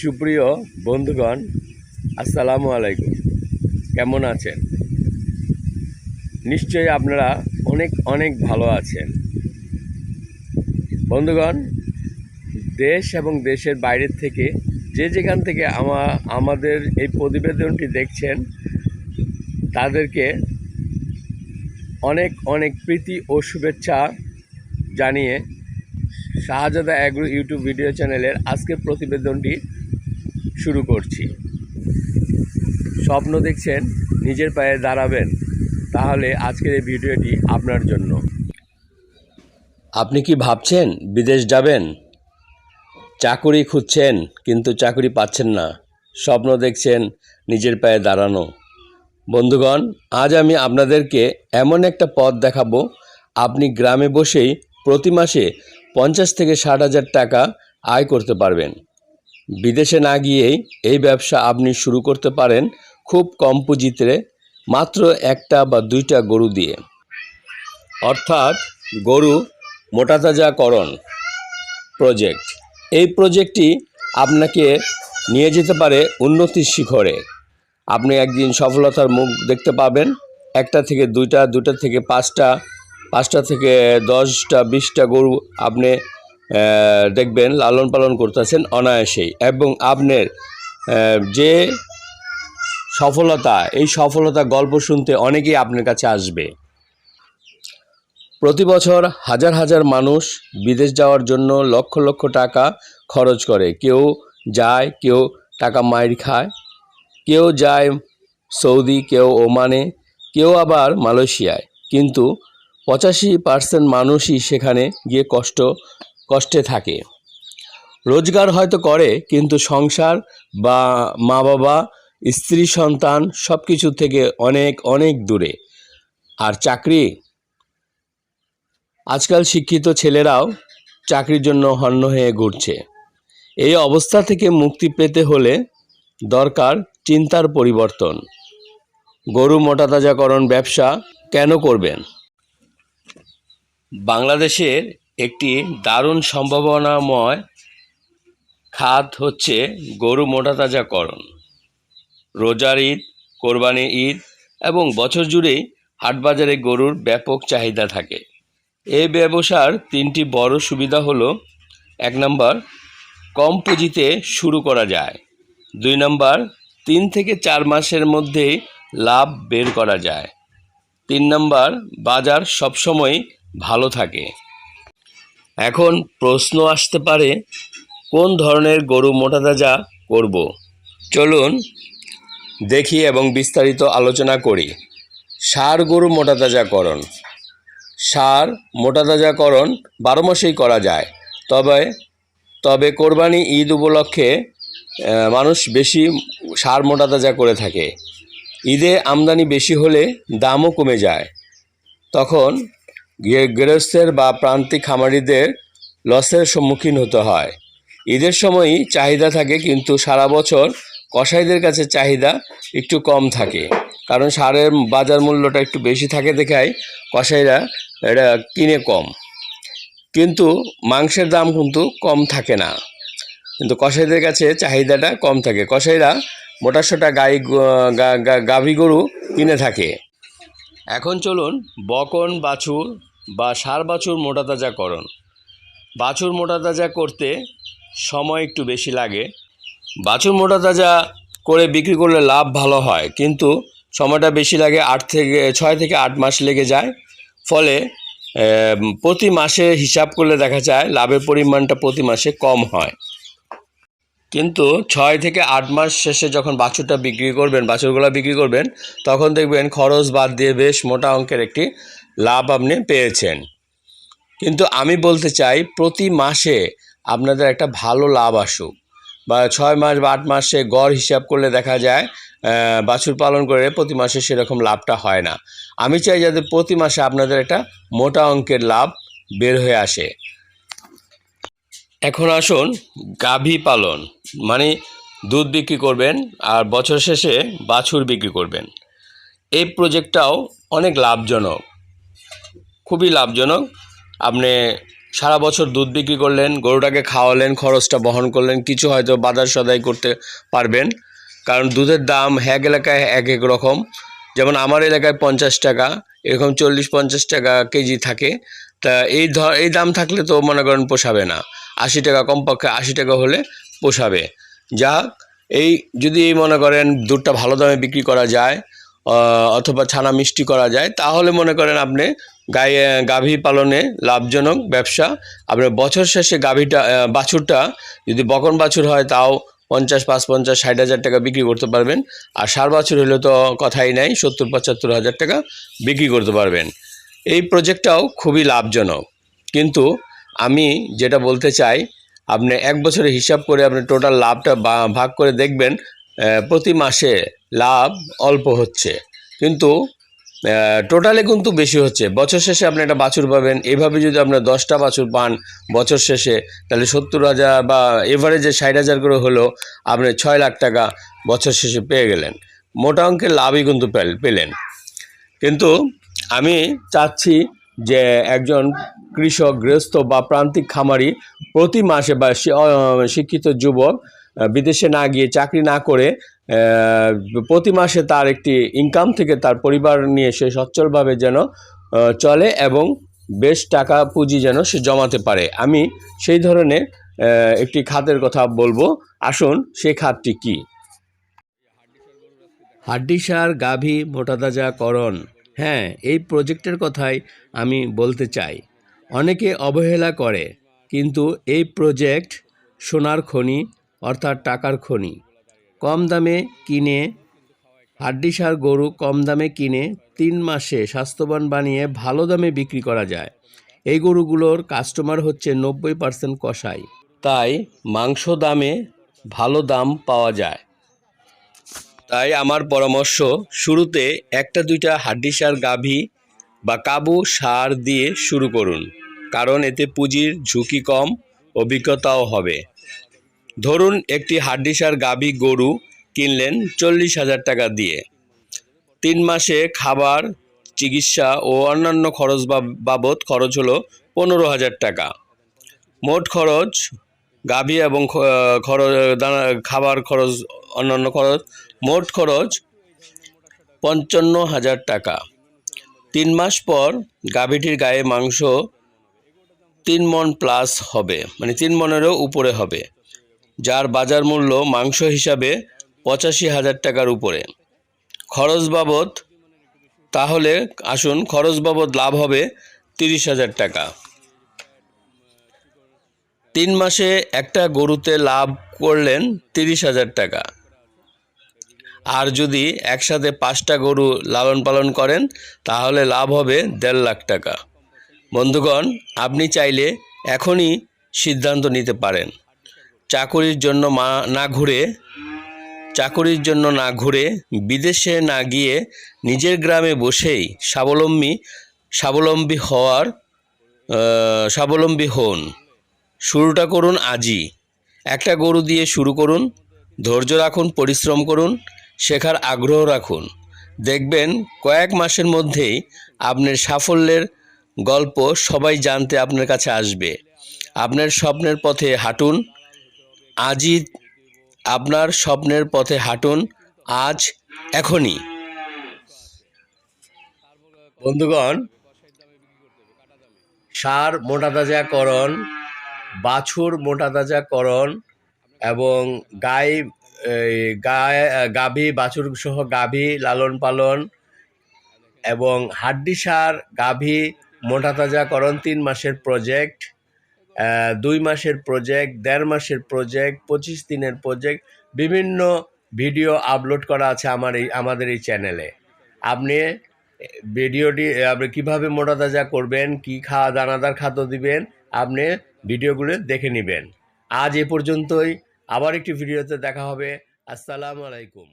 সুপ্রিয় বন্ধুগণ, আসসালামু আলাইকুম। কেমন আছেন? নিশ্চয়ই আপনারা অনেক অনেক ভালো আছেন। বন্ধুগণ, দেশ এবং দেশের বাইরের থেকে যে যেখান থেকে আমা, আমাদের এই প্রতিবেদনটি দেখছেন, তাদেরকে অনেক অনেক প্রীতি ও শুভেচ্ছা জানিয়ে শাহজাদা অ্যাগ্রো ইউটিউব ভিডিও চ্যানেলের আজকের প্রতিবেদনটি শুরু করছি। স্বপ্ন দেখছেন, নিজের পায়ে দাঁড়াবেন, তাহলে আজকের এই ভিডিওটি আপনার জন্য। আপনি কি ভাবছেন, বিদেশ যাবেন? চাকুরি খুঁজছেন, কিন্তু চাকুরি পাচ্ছেন না। স্বপ্ন দেখছেন, নিজের পায়ে দাঁড়ানো। বন্ধুগণ, আজ আমি আপনাদেরকে এমন একটা পথ দেখাবো। আপনি গ্রামে বসেই প্রতি মাসে পঞ্চাশ থেকে ষাট হাজার টাকা আয় করতে পারবেন। বিদেশে না গিয়েই এই ব্যবসা আপনি শুরু করতে পারেন খুব কম পুঁজিতে মাত্র একটা বা দুইটা গরু দিয়ে। অর্থাৎ গরু মোটাতাজাকরণ প্রজেক্ট। এই প্রজেক্টটি আপনাকে নিয়ে যেতে পারে উন্নতির শিখরে। আপনি একদিন সফলতার মুখ দেখতে পাবেন, একটা থেকে দুইটা দুটা থেকে পাঁচটা পাঁচটা থেকে দশটা, বিশটা গরু আপনি দেখবেন লালন পালন করতেছেন অনায়াসেই। এবং আপনার যে সফলতা, এই সফলতা গল্প শুনতে অনেকেই আপনার কাছে আসবে। প্রতি বছর হাজার হাজার মানুষ বিদেশ যাওয়ার জন্য লক্ষ লক্ষ টাকা খরচ করে। কেউ যায়, কেউ টাকা মাইর খায়, কেউ যায় সৌদি, কেউ ওমানে, কেউ আবার মালয়েশিয়ায়। কিন্তু পঁচাশি পার্সেন্ট মানুষই সেখানে গিয়ে কষ্ট কষ্টে থাকে। রোজগার হয়তো করে, কিন্তু সংসার বা মা বাবা স্ত্রী, সন্তান সব কিছু থেকে অনেক অনেক দূরে। আর চাকরি? আজকাল শিক্ষিত ছেলেরাও চাকরির জন্য হন্য হয়ে ঘুরছে। এই অবস্থা থেকে মুক্তি পেতে হলে দরকার চিন্তার পরিবর্তন। গরু মোটাতাজাকরণ ব্যবসা কেন করবেন? বাংলাদেশের একটি দারুণ সম্ভাবনাময় খাত হচ্ছে গরু মোটাতাজাকরণ রোজার ঈদ, কোরবানি ঈদ এবং বছর জুড়েই হাটবাজারে গরুর ব্যাপক চাহিদা থাকে। এই ব্যবসার তিনটি বড় সুবিধা হলো, এক নম্বর, কম পুঁজিতে শুরু করা যায়। দুই নম্বর, তিন থেকে চার মাসের মধ্যেই লাভ বের করা যায়। তিন নম্বর, বাজার সবসময় ভালো থাকে। এখন প্রশ্ন আসতে পারে, কোন ধরনের গরু মোটাতাজা করব? চলুন দেখি এবং বিস্তারিত আলোচনা করি। সার গরু মোটাতাজাকরণ। সার মোটাতাজাকরণ বারো মাসেই করা যায়, তবে তবে কোরবানি ঈদ উপলক্ষে মানুষ বেশি সার মোটাতাজা করে থাকে। ঈদে আমদানি বেশি হলে দামও কমে যায়। তখন গৃহস্থের বা প্রান্তিক খামারিদের লসের সম্মুখীন হতে হয়। ঈদের সময়ই চাহিদা থাকে, কিন্তু সারা বছর কসাইদের কাছে চাহিদা একটু কম থাকে। কারণ সারের বাজার মূল্যটা একটু বেশি থাকে দেখায় কসাইরা এটা কিনে কম। কিন্তু মাংসের দাম কিন্তু কম থাকে না। কিন্তু কসাইদের কাছে চাহিদাটা কম থাকে। কসাইরা মোটাসোটা গাই গাভী গরু কিনে থাকে। এখন চলুন বকন, বাছুর বা সার বাছুর মোটাতাজাকরণ বাছুর মোটাতাজা করতে সময় একটু বেশি লাগে। বাছুর মোটাতাজা করে বিক্রি করলে লাভ ভালো হয়, কিন্তু সময়টা বেশি লাগে আট থেকে, ছয় থেকে আট মাস লেগে যায়। ফলে প্রতি মাসে হিসাব করলে দেখা যায় লাভের পরিমাণটা প্রতি মাসে কম হয়। কিন্তু ছয় থেকে আট মাস শেষে যখন বাছুরটা বিক্রি করবেন, বাছুরগুলো বিক্রি করবেন, তখন দেখবেন খরচ বাদ দিয়ে বেশ মোটা অঙ্কের একটি লাভ আপনি পেয়েছেন। কিন্তু আমি বলতে চাই, প্রতি মাসে আপনাদের একটা ভালো লাভ আসুক। বা ছয় মাস বা আট মাসে গড় হিসাব করলে দেখা যায় বাছুর পালন করে প্রতি মাসে সেরকম লাভটা হয় না। আমি চাই যাতে প্রতি মাসে আপনাদের একটা মোটা অঙ্কের লাভ বের হয়ে আসে। এখন আসুন গাভী পালন। মানে দুধ বিক্রি করবেন আর বছর শেষে বাছুর বিক্রি করবেন। এই প্রজেক্টটাও অনেক লাভজনক, খুবই লাভজনক। আপনি সারা বছর দুধ বিক্রি করলেন, গরুটাকে খাওয়ালেন, খরচটা বহন করলেন, কিছু হয়তো বাজার সদাই করতে পারবেন। কারণ দুধের দাম এক এলাকায় এক এক রকম। যেমন আমার এলাকায় পঞ্চাশ টাকা, এরকম চল্লিশ, পঞ্চাশ টাকা কেজি থাকে। তা এই ধর এই দাম থাকলে তো মনে করেন পোষাবে না। আশি টাকা কমপক্ষে আশি টাকা হলে পোষাবে। যা হোক, এই যদি এই মনে করেন দুধটা ভালো দামে বিক্রি করা যায় অথবা ছানা মিষ্টি করা যায় তাহলে মনে করেন আপনি গায়ে গাভী পালনে লাভজনক ব্যবসা। আপনার বছর শেষে গাভীটা বাছুরটা যদি বকন বাছুর হয় তাও পঞ্চাশ পাঁচ পঞ্চাশ ষাট হাজার টাকা বিক্রি করতে পারবেন। আর সার বাছুর হলে তো কথাই নাই সত্তর পঁচাত্তর হাজার টাকা বিক্রি করতে পারবেন। এই প্রজেক্টটাও খুবই লাভজনক। কিন্তু আমি যেটা বলতে চাই আপনি এক বছরে হিসাব করে আপনি টোটাল লাভটা ভাগ করে দেখবেন প্রতি মাসে লাভ অল্প হচ্ছে। কিন্তু টোটালে কিন্তু বেশি হচ্ছে। বছর শেষে আপনি একটা বাছুর পাবেন। এভাবে যদি আপনার দশটা বাছুর পান বছর শেষে, তাহলে সত্তর হাজার বা এভারেজে ষাট হাজার করে হলেও আপনি ছয় লাখ টাকা বছর শেষে পেয়ে গেলেন। মোটা অঙ্কের লাভই কিন্তু পেল- পেলেন। কিন্তু আমি চাচ্ছি যে একজন কৃষক, গৃহস্থ বা প্রান্তিক খামারি প্রতি মাসে বা শিক্ষিত যুবক বিদেশে না গিয়ে চাকরি না করে প্রতি মাসে তার একটি ইনকাম থেকে তার পরিবার নিয়ে সে সচ্ছলভাবে যেন চলে এবং বেশ টাকা পুঁজি যেন সে জমাতে পারে। আমি সেই ধরনের একটি খাতের কথা বলব। আসুন সেই খাতটি কী? হাড্ডিসার গাভী মোটাতাজাকরণ হ্যাঁ এই প্রজেক্টের কথাই আমি বলতে চাই। অনেকে অবহেলা করে, কিন্তু এই প্রজেক্ট সোনার খনি অর্থাৎ টাকার খনি। কম দামে কিনে, হাড্ডিসার গরু কম দামে কিনে তিন মাসে স্বাস্থ্যবান বানিয়ে ভালো দামে বিক্রি করা যায়। এই গরুগুলোর কাস্টমার হচ্ছে নব্বই পার্সেন্ট কষাই তাই মাংস দামে ভালো দাম পাওয়া যায়। তাই আমার পরামর্শ, শুরুতে একটা দুইটা হাড্ডিসার গাভী বা কাবু সার দিয়ে শুরু করুন, কারণ এতে পুঁজির ঝুঁকি কম, অভিজ্ঞতাও হবে। ধরুন, একটি হাড্ডিসার গাভী গরু কিনলেন চল্লিশ হাজার টাকা দিয়ে। তিন মাসে খাবার, চিকিৎসা ও অন্যান্য খরচ বাবদ খরচ হলো পনেরো হাজার টাকা। মোট খরচ গাভী এবং খরচ খাবার খরচ, অন্যান্য খরচ, মোট খরচ পঞ্চান্ন হাজার টাকা। তিন মাস পর গাভীটির গায়ে মাংস তিন মন প্লাস হবে মানে তিন মনেরও উপরে হবে, যার বাজার মূল্য মাংস হিসাবে পঁচাশি হাজার টাকার উপরে। খরচ বাবদ, তাহলে আসুন খরচ বাবদ লাভ হবে তিরিশ হাজার টাকা। তিন মাসে একটা গরুতে লাভ করলেন তিরিশ হাজার টাকা। আর যদি একসাথে পাঁচটা গরু লালন পালন করেন, তাহলে লাভ হবে দেড় লাখ টাকা। বন্ধুগণ, আপনি চাইলে এখনই সিদ্ধান্ত নিতে পারেন। চাকরির জন্য মা, না ঘুরে, চাকরির জন্য না ঘুরে বিদেশে না গিয়ে নিজের গ্রামে বসেই স্বাবলম্বী স্বাবলম্বী হওয়ার স্বাবলম্বী হন। শুরুটা করুন আজই। একটা গরু দিয়ে শুরু করুন, ধৈর্য রাখুন, পরিশ্রম করুন শেখার আগ্রহ রাখুন। দেখবেন কয়েক মাসের মধ্যেই আপনার সাফল্যের গল্প সবাই জানতে আপনার কাছে আসবে। আপনার স্বপ্নের পথে হাঁটুন। আজই আপনার স্বপ্নের পথে হাঁটুন আজ এখনই। বন্ধুগণ, সার মোটাতাজাকরণ বাছুর মোটাতাজাকরণ এবং গাই এই, গায়ে গাভী বাছুর সহ গাভী লালন পালন এবং হাড্ডি সার গাভী মোটাতাজাকরণ তিন মাসের প্রজেক্ট দুই মাসের প্রজেক্ট দেড় মাসের প্রজেক্ট পঁচিশ দিনের প্রজেক্ট বিভিন্ন ভিডিও আপলোড করা আছে আমার এই আমাদের এই চ্যানেলে আপনি ভিডিওটি আপনি কীভাবে মোটা তাজা করবেন কী খাওয়া দানাদার খাদ্য দিবেন আপনি ভিডিওগুলো দেখে নেবেন। আজ এ পর্যন্তই। আবার একটি ভিডিওতে দেখা হবে। আসসালামু আলাইকুম।